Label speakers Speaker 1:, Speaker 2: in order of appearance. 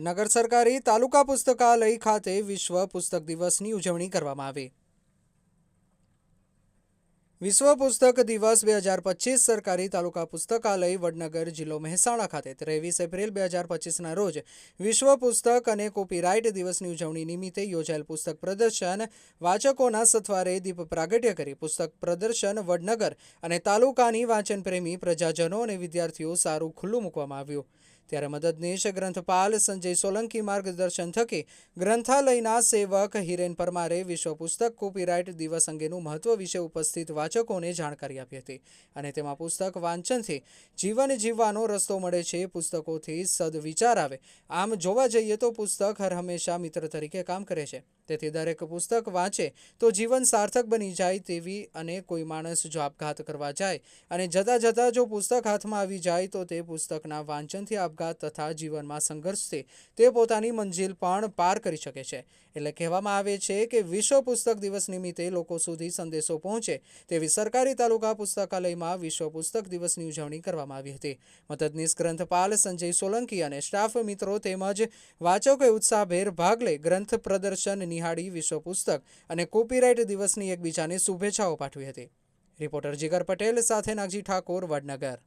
Speaker 1: વડનગર સરકારી તાલુકા પુસ્તકાલય ખાતે વિશ્વ પુસ્તક દિવસની ઉજવણી કરવામાં આવી. વિશ્વ પુસ્તક દિવસ બે હજાર પચીસ સરકારી તાલુકા પુસ્તકાલય વડનગર જિલ્લો મહેસાણા ખાતે ત્રેવીસ એપ્રિલ બે હજાર પચીસના રોજ વિશ્વ પુસ્તક અને કોપીરાઇટ દિવસની ઉજવણી નિમિત્તે યોજાયેલ પુસ્તક પ્રદર્શન વાચકોના સથવારે દીપ પ્રાગટ્ય કરી પુસ્તક પ્રદર્શન વડનગર અને તાલુકાની વાંચનપ્રેમી પ્રજાજનો અને વિદ્યાર્થીઓ સારું ખુલ્લું મૂકવામાં આવ્યું. ત્યારે મદદનીશ ગ્રંથપાલ સંજય સોલંકી માર્ગદર્શન થકી ગ્રંથાલયના સેવક હિરેન પરમારે વિશ્વ પુસ્તક કોપીરાઇટ દિવસ અંગેનું મહત્વ વિશે ઉપસ્થિત વાચકોને જાણકારી આપી હતી અને તેમાં પુસ્તક વાંચનથી જીવન જીવવાનો રસ્તો મળે છે, પુસ્તકોથી સદવિચાર આવે. આમ જોવા જઈએ તો પુસ્તક હર હંમેશા મિત્ર તરીકે કામ કરે છે. તેથી દરેક પુસ્તક વાંચે તો જીવન સાર્થક બની જાય તેવી અને કોઈ માણસ જો આપઘાત કરવા જાય. અને જતાં જતાં જો પુસ્તક હાથમાં આવી જાય તો તે પુસ્તકના વાંચનથી આપઘાત તથા જીવનમાં સંઘર્ષથી તે પોતાની મંજિલ પણ પાર કરી શકે છે. એટલે કહેવામાં આવે છે કે વિશ્વ પુસ્તક દિવસ નિમિત્તે લોકો સુધી સંદેશો પહોંચે તેવી સરકારી તાલુકા પુસ્તકાલયમાં વિશ્વ પુસ્તક દિવસની ઉજવણી કરવામાં આવી હતી. મદદનીશ ગ્રંથપાલ સંજય સોલંકી અને સ્ટાફ મિત્રો તેમજ વાચકોએ ઉત્સાહભેર ભાગ લઈ ગ્રંથ પ્રદર્શન નિહાળી વિશ્વ પુસ્તક અને કોપીરાઇટ દિવસની એકબીજાને શુભેચ્છાઓ પાઠવી હતી. રિપોર્ટર જીગર પટેલ સાથે નાગજી ઠાકોર, વડનગર.